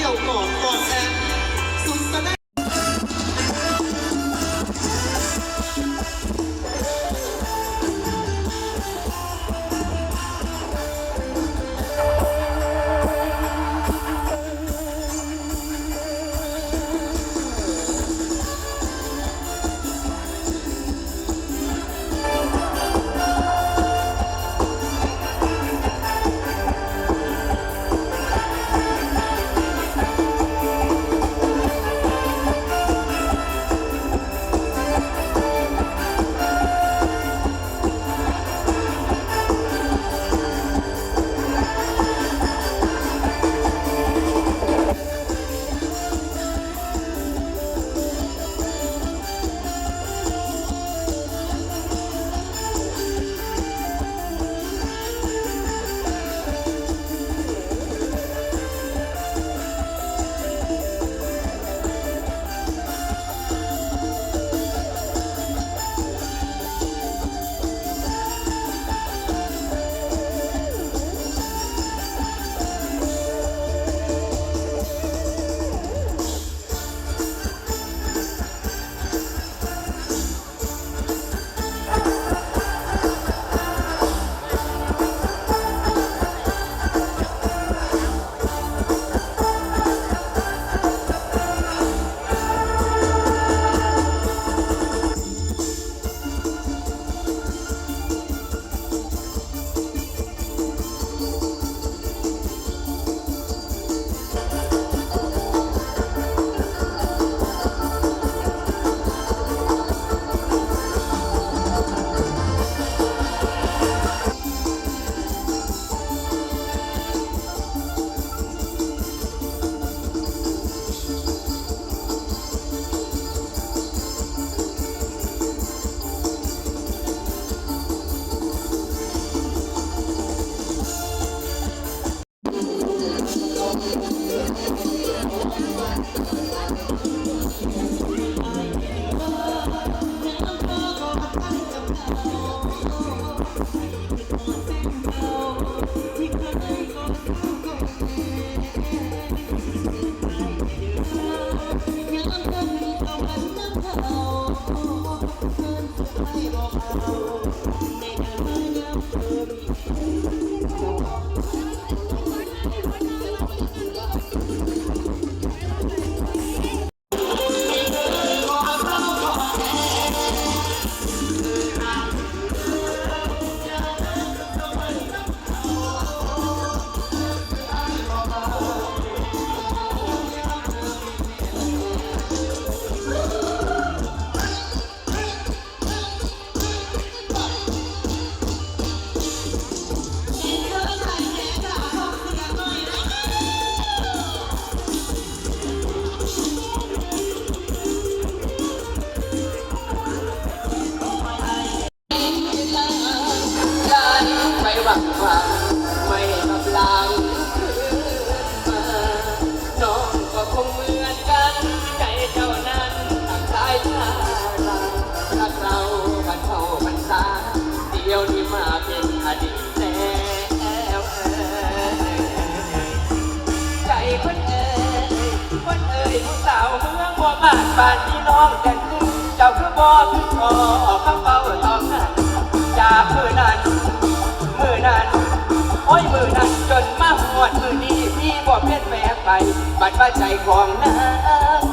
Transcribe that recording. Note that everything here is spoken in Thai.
กี่ยว ไม่หวังว่าไม่กำลังคืนมาน้องก็คงเหมือนกัน ใจเจ้านั้นต่างสายชาลารักเรากันเข้ากันตาเดียวนี้มาเป็นอดีตแล้วเอ่ยใจคนเอ่ยคนเอ่ยผู้สาวเมืองบัวบานบ้านพี่น้องแต่คือเจ้าคือบ่คือขอข้าเฝ้าตอนนั้นจา บัดว่าใจของนางจง